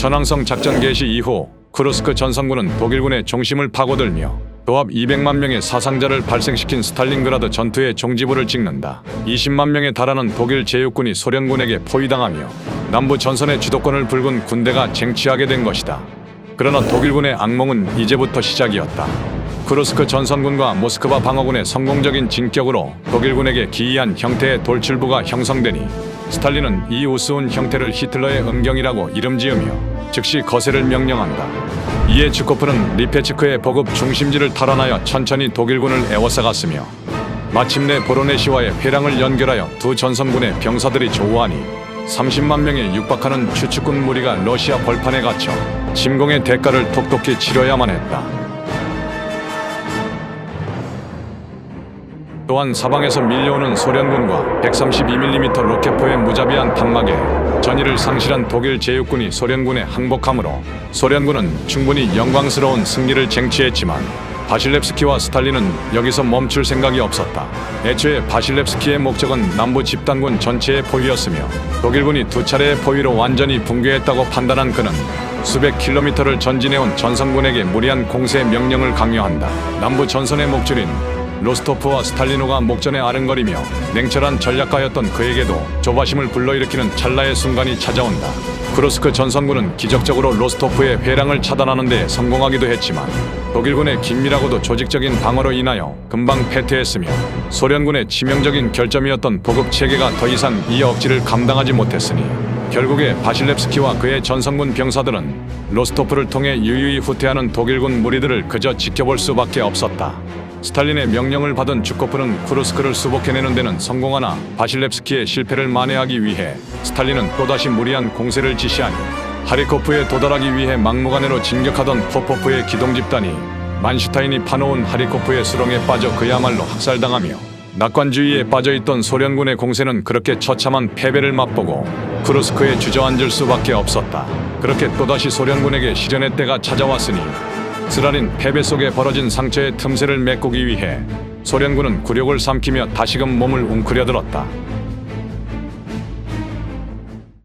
전황성 작전 개시 이후 쿠르스크 전선군은 독일군의 중심을 파고들며 도합 200만 명의 사상자를 발생시킨 스탈린그라드 전투의 종지부를 찍는다. 20만 명에 달하는 독일 제육군이 소련군에게 포위당하며 남부 전선의 주도권을 불군 군대가 쟁취하게 된 것이다. 그러나 독일군의 악몽은 이제부터 시작이었다. 쿠르스크 전선군과 모스크바 방어군의 성공적인 진격으로 독일군에게 기이한 형태의 돌출부가 형성되니 스탈린은 이 우스운 형태를 히틀러의 음경이라고 이름 지으며 즉시 거세를 명령한다. 이에 주코프는 리페츠크의 보급 중심지를 탈환하여 천천히 독일군을 에워싸갔으며 마침내 보로네시와의 회랑을 연결하여 두 전선군의 병사들이 조우하니 30만 명에 육박하는 추축군 무리가 러시아 벌판에 갇혀 침공의 대가를 톡톡히 치러야만 했다. 또한 사방에서 밀려오는 소련군과 132mm 로켓포의 무자비한 단막에 전의를 상실한 독일 제육군이 소련군에 항복함으로 소련군은 충분히 영광스러운 승리를 쟁취했지만 바실렙스키와 스탈린은 여기서 멈출 생각이 없었다. 애초에 바실렙스키의 목적은 남부 집단군 전체의 포위였으며 독일군이 두 차례의 포위로 완전히 붕괴했다고 판단한 그는 수백 킬로미터를 전진해온 전선군에게 무리한 공세 명령을 강요한다. 남부 전선의 목줄인 로스토프와 스탈리노가 목전에 아른거리며 냉철한 전략가였던 그에게도 조바심을 불러일으키는 찰나의 순간이 찾아온다. 크루스크 전선군은 기적적으로 로스토프의 회랑을 차단하는 데 성공하기도 했지만 독일군의 긴밀하고도 조직적인 방어로 인하여 금방 패퇴했으며 소련군의 치명적인 결점이었던 보급 체계가 더 이상 이 억지를 감당하지 못했으니 결국에 바실렙스키와 그의 전선군 병사들은 로스토프를 통해 유유히 후퇴하는 독일군 무리들을 그저 지켜볼 수밖에 없었다. 스탈린의 명령을 받은 주코프는 쿠르스크를 수복해내는 데는 성공하나 바실렙스키의 실패를 만회하기 위해 스탈린은 또다시 무리한 공세를 지시하니 하리코프에 도달하기 위해 막무가내로 진격하던 포포프의 기동 집단이 만슈타인이 파놓은 하리코프의 수렁에 빠져 그야말로 학살당하며 낙관주의에 빠져있던 소련군의 공세는 그렇게 처참한 패배를 맛보고 쿠르스크에 주저앉을 수밖에 없었다. 그렇게 또다시 소련군에게 시련의 때가 찾아왔으니 쓰라린 패배 속에 벌어진 상처의 틈새를 메꾸기 위해 소련군은 굴욕을 삼키며 다시금 몸을 웅크려들었다.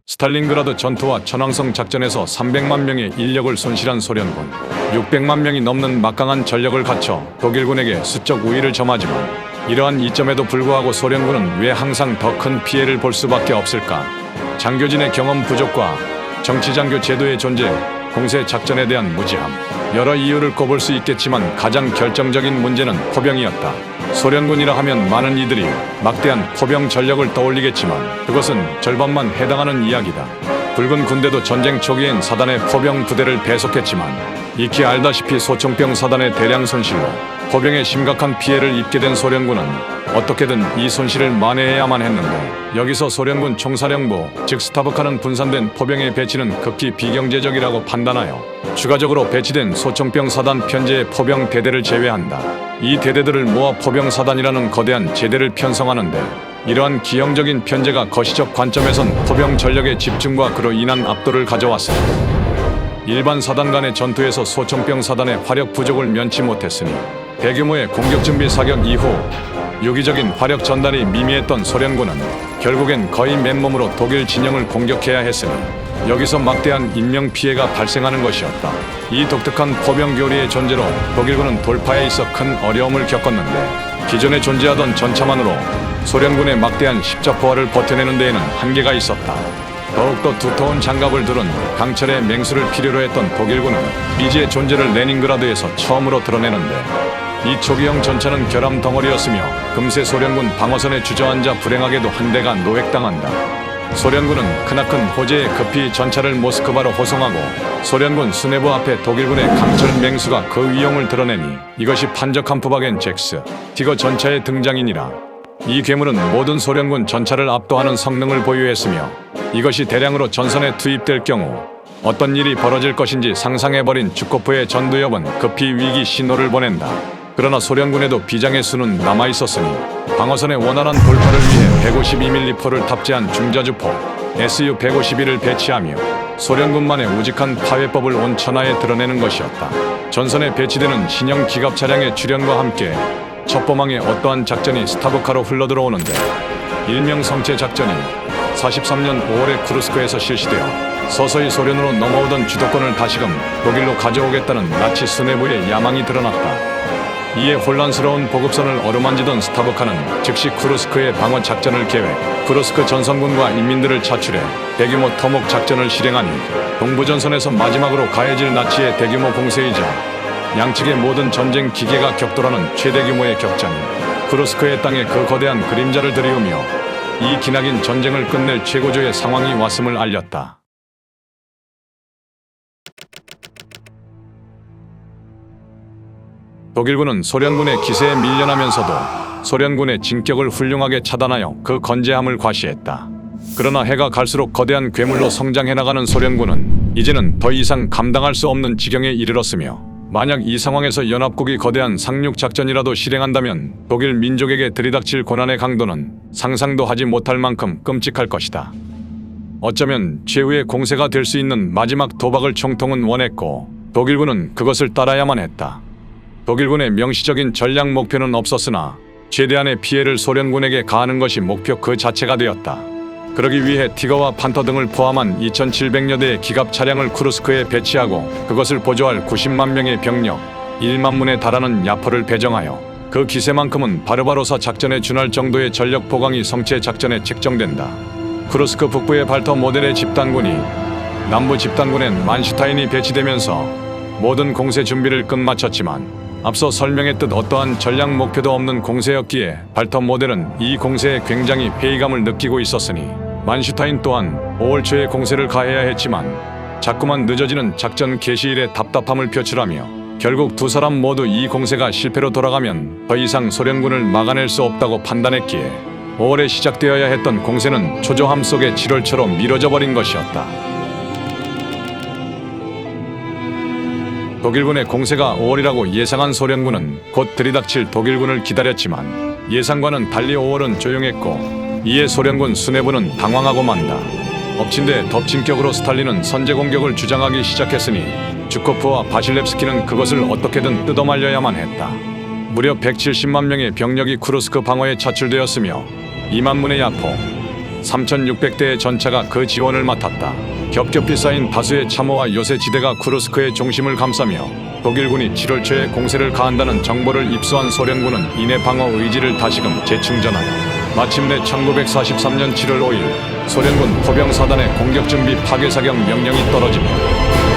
스탈린그라드 전투와 천왕성 작전에서 300만 명의 인력을 손실한 소련군, 600만 명이 넘는 막강한 전력을 갖춰 독일군에게 수적 우위를 점하지만 이러한 이점에도 불구하고 소련군은 왜 항상 더 큰 피해를 볼 수밖에 없을까? 장교진의 경험 부족과 정치장교 제도의 존재, 공세 작전에 대한 무지함, 여러 이유를 꼽을 수 있겠지만 가장 결정적인 문제는 포병이었다. 소련군이라 하면 많은 이들이 막대한 포병 전력을 떠올리겠지만 그것은 절반만 해당하는 이야기다. 붉은 군대도 전쟁 초기엔 사단의 포병 부대를 배속했지만 익히 알다시피 소총병 사단의 대량 손실로 포병에 심각한 피해를 입게 된 소련군은 어떻게든 이 손실을 만회해야만 했는데 여기서 소련군 총사령부 즉 스타브카는 분산된 포병의 배치는 극히 비경제적이라고 판단하여 추가적으로 배치된 소총병 사단 편제의 포병 대대를 제외한다. 이 대대들을 모아 포병 사단이라는 거대한 제대를 편성하는데 이러한 기형적인 편제가 거시적 관점에선 포병 전력의 집중과 그로 인한 압도를 가져왔습니다. 일반 사단 간의 전투에서 소총병 사단의 화력 부족을 면치 못했으니 대규모의 공격 준비 사격 이후 유기적인 화력 전달이 미미했던 소련군은 결국엔 거의 맨몸으로 독일 진영을 공격해야 했으니 여기서 막대한 인명 피해가 발생하는 것이었다. 이 독특한 포병 교리의 존재로 독일군은 돌파에 있어 큰 어려움을 겪었는데 기존에 존재하던 전차만으로 소련군의 막대한 십자포화를 버텨내는 데에는 한계가 있었다. 더욱더 두터운 장갑을 두른 강철의 맹수를 필요로 했던 독일군은 이지의 존재를 레닌그라드에서 처음으로 드러내는데 이 초기형 전차는 결함 덩어리였으며 금세 소련군 방어선에 주저앉아 불행하게도 한 대가 노획당한다. 소련군은 크나큰 호재에 급히 전차를 모스크바로 호송하고 소련군 수뇌부 앞에 독일군의 강철 맹수가 그 위용을 드러내니 이것이 판적한 푸바겐 잭스 티거 전차의 등장이니라. 이 괴물은 모든 소련군 전차를 압도하는 성능을 보유했으며 이것이 대량으로 전선에 투입될 경우 어떤 일이 벌어질 것인지 상상해버린 주코프의 전두엽은 급히 위기 신호를 보낸다. 그러나 소련군에도 비장의 수는 남아 있었으니 방어선의 원활한 돌파를 위해 152mm포를 탑재한 중자주포 SU-151을 배치하며 소련군만의 우직한 파괴법을 온 천하에 드러내는 것이었다. 전선에 배치되는 신형 기갑 차량의 출현과 함께 첩보망의 어떠한 작전이 스타브카로 흘러들어오는데 일명 성체 작전이 43년 5월에 쿠르스크에서 실시되어 서서히 소련으로 넘어오던 주도권을 다시금 독일로 가져오겠다는 나치 수뇌부의 야망이 드러났다. 이에 혼란스러운 보급선을 어루만지던 스타브카는 즉시 쿠르스크의 방어 작전을 계획, 쿠르스크 전선군과 인민들을 차출해 대규모 토목 작전을 실행하니 동부전선에서 마지막으로 가해질 나치의 대규모 공세이자 양측의 모든 전쟁 기계가 격돌하는 최대 규모의 격전이 쿠르스크의 땅에 그 거대한 그림자를 들이우며 이 기나긴 전쟁을 끝낼 최고조의 상황이 왔음을 알렸다. 독일군은 소련군의 기세에 밀려나면서도 소련군의 진격을 훌륭하게 차단하여 그 건재함을 과시했다. 그러나 해가 갈수록 거대한 괴물로 성장해 나가는 소련군은 이제는 더 이상 감당할 수 없는 지경에 이르렀으며 만약 이 상황에서 연합국이 거대한 상륙 작전이라도 실행한다면 독일 민족에게 들이닥칠 고난의 강도는 상상도 하지 못할 만큼 끔찍할 것이다. 어쩌면 최후의 공세가 될 수 있는 마지막 도박을 총통은 원했고 독일군은 그것을 따라야만 했다. 독일군의 명시적인 전략 목표는 없었으나 최대한의 피해를 소련군에게 가하는 것이 목표 그 자체가 되었다. 그러기 위해 티거와 판터 등을 포함한 2,700여 대의 기갑 차량을 쿠르스크에 배치하고 그것을 보조할 90만 명의 병력, 1만 문에 달하는 야포를 배정하여 그 기세만큼은 바르바로사 작전에 준할 정도의 전력 보강이 성체 작전에 책정된다. 쿠르스크 북부의 발터 모델의 집단군이 남부 집단군엔 만슈타인이 배치되면서 모든 공세 준비를 끝마쳤지만 앞서 설명했듯 어떠한 전략 목표도 없는 공세였기에 발터 모델은 이 공세에 굉장히 회의감을 느끼고 있었으니 만슈타인 또한 5월 초에 공세를 가해야 했지만 자꾸만 늦어지는 작전 개시일에 답답함을 표출하며 결국 두 사람 모두 이 공세가 실패로 돌아가면 더 이상 소련군을 막아낼 수 없다고 판단했기에 5월에 시작되어야 했던 공세는 초조함 속에 7월초로 미뤄져 버린 것이었다. 독일군의 공세가 5월이라고 예상한 소련군은 곧 들이닥칠 독일군을 기다렸지만 예상과는 달리 5월은 조용했고 이에 소련군 수뇌부는 당황하고 만다. 엎친 데 덮친 격으로 스탈린은 선제 공격을 주장하기 시작했으니 주코프와 바실렙스키는 그것을 어떻게든 뜯어말려야만 했다. 무려 170만 명의 병력이 쿠르스크 방어에 차출되었으며 2만 문의 야포, 3,600대의 전차가 그 지원을 맡았다. 겹겹이 쌓인 다수의 참호와 요새 지대가 쿠르스크의 중심을 감싸며 독일군이 7월 초에 공세를 가한다는 정보를 입수한 소련군은 이내 방어 의지를 다시금 재충전하여 마침내 1943년 7월 5일 소련군 포병 사단의 공격 준비 파괴 사격 명령이 떨어지며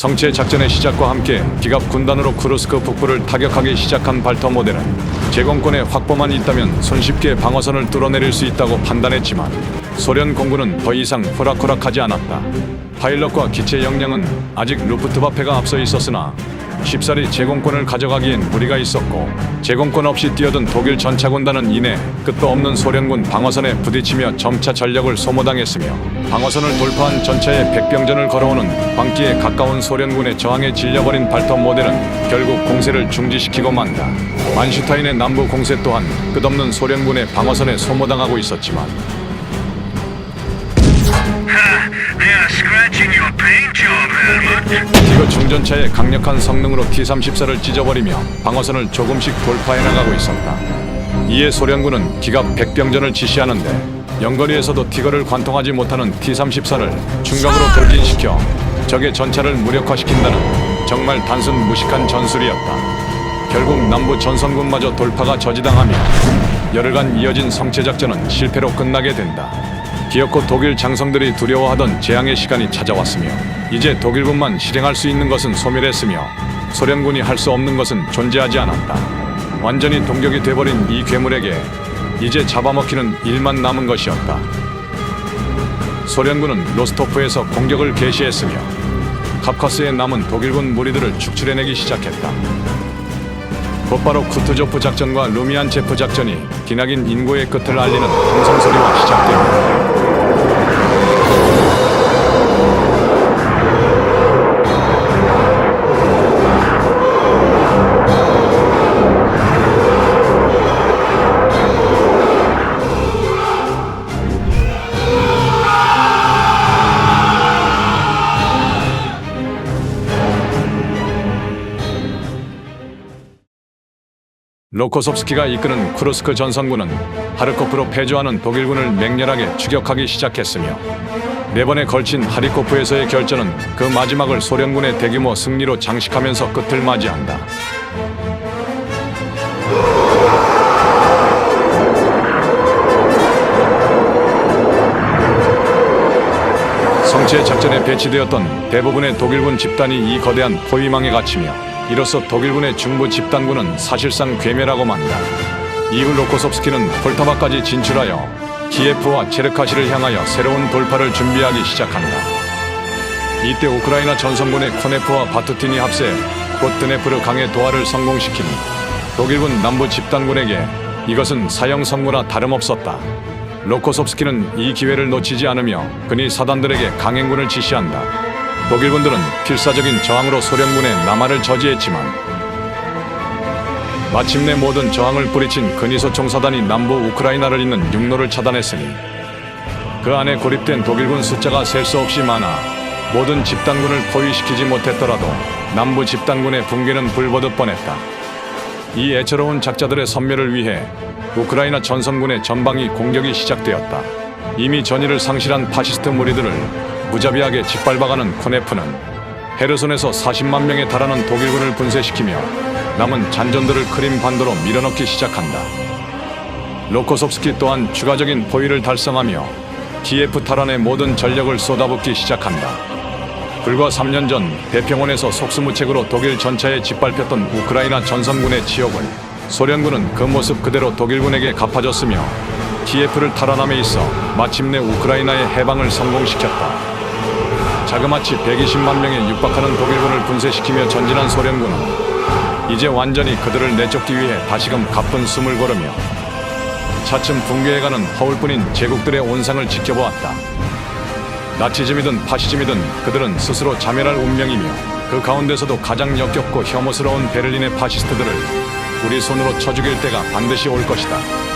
성체 작전의 시작과 함께 기갑 군단으로 쿠르스크 북부를 타격하기 시작한 발터 모델은 제공권의 확보만 있다면 손쉽게 방어선을 뚫어내릴 수 있다고 판단했지만 소련 공군은 더 이상 호락호락하지 않았다. 파일럿과 기체 역량은 아직 루프트바페가 앞서 있었으나 쉽사리 제공권을 가져가기엔 무리가 있었고 제공권 없이 뛰어든 독일 전차군단은 이내 끝도 없는 소련군 방어선에 부딪히며 점차 전력을 소모당했으며 방어선을 돌파한 전차의 백병전을 걸어오는 광기에 가까운 소련군의 저항에 질려버린 발터 모델은 결국 공세를 중지시키고 만다. 만슈타인의 남부 공세 또한 끝없는 소련군의 방어선에 소모당하고 있었지만 티거 충전차의 강력한 성능으로 T-34를 찢어버리며 방어선을 조금씩 돌파해 나가고 있었다. 이에 소련군은 기갑 백병전을 지시하는데 연거리에서도 티거를 관통하지 못하는 T-34를 충격으로 돌진시켜 적의 전차를 무력화시킨다는 정말 단순 무식한 전술이었다. 결국 남부 전선군마저 돌파가 저지당하며 열흘간 이어진 성체작전은 실패로 끝나게 된다. 기어코 독일 장성들이 두려워하던 재앙의 시간이 찾아왔으며 이제 독일군만 실행할 수 있는 것은 소멸했으며 소련군이 할 수 없는 것은 존재하지 않았다. 완전히 동격이 돼버린 이 괴물에게 이제 잡아먹히는 일만 남은 것이었다. 소련군은 로스토프에서 공격을 개시했으며 카카스에 남은 독일군 무리들을 축출해내기 시작했다. 곧바로 쿠투조프 작전과 루미안체프 작전이 기나긴 인고의 끝을 알리는 함성 소리와 시작되었다. 로코섭스키가 이끄는 쿠르스크 전선군은 하르코프로 패주하는 독일군을 맹렬하게 추격하기 시작했으며 네 번에 걸친 하리코프에서의 결전은 그 마지막을 소련군의 대규모 승리로 장식하면서 끝을 맞이한다. 성체 작전에 배치되었던 대부분의 독일군 집단이 이 거대한 포위망에 갇히며 이로써 독일군의 중부 집단군은 사실상 괴멸하고 만다. 이후 로코섭스키는 폴타바까지 진출하여 키예프와 체르카시를 향하여 새로운 돌파를 준비하기 시작한다. 이때 우크라이나 전선군의 코네프와 바투틴이 합세 고트네프르 강의 도하를 성공시키니 독일군 남부 집단군에게 이것은 사형 선고나 다름없었다. 로코섭스키는 이 기회를 놓치지 않으며 그니 사단들에게 강행군을 지시한다. 독일군들은 필사적인 저항으로 소련군의 남하를 저지했지만 마침내 모든 저항을 뿌리친 근위소 총사단이 남부 우크라이나를 잇는 육로를 차단했으니 그 안에 고립된 독일군 숫자가 셀 수 없이 많아 모든 집단군을 포위시키지 못했더라도 남부 집단군의 붕괴는 불보듯 뻔했다. 이 애처로운 작자들의 선멸을 위해 우크라이나 전선군의 전방위 공격이 시작되었다. 이미 전의를 상실한 파시스트 무리들을 무자비하게 짓밟아가는 코네프는 헤르손에서 40만 명에 달하는 독일군을 분쇄시키며 남은 잔전들을 크림 반도로 밀어넣기 시작한다. 로코섭스키 또한 추가적인 포위를 달성하며 키예프 탈환의 모든 전력을 쏟아붓기 시작한다. 불과 3년 전 대평원에서 속수무책으로 독일 전차에 짓밟혔던 우크라이나 전선군의 치욕을 소련군은 그 모습 그대로 독일군에게 갚아줬으며 키예프를 탈환함에 있어 마침내 우크라이나의 해방을 성공시켰다. 자그마치 120만 명에 육박하는 독일군을 분쇄시키며 전진한 소련군은 이제 완전히 그들을 내쫓기 위해 다시금 가쁜 숨을 고르며 차츰 붕괴해가는 허울뿐인 제국들의 온상을 지켜보았다. 나치즘이든 파시즘이든 그들은 스스로 자멸할 운명이며 그 가운데서도 가장 역겹고 혐오스러운 베를린의 파시스트들을 우리 손으로 쳐 죽일 때가 반드시 올 것이다.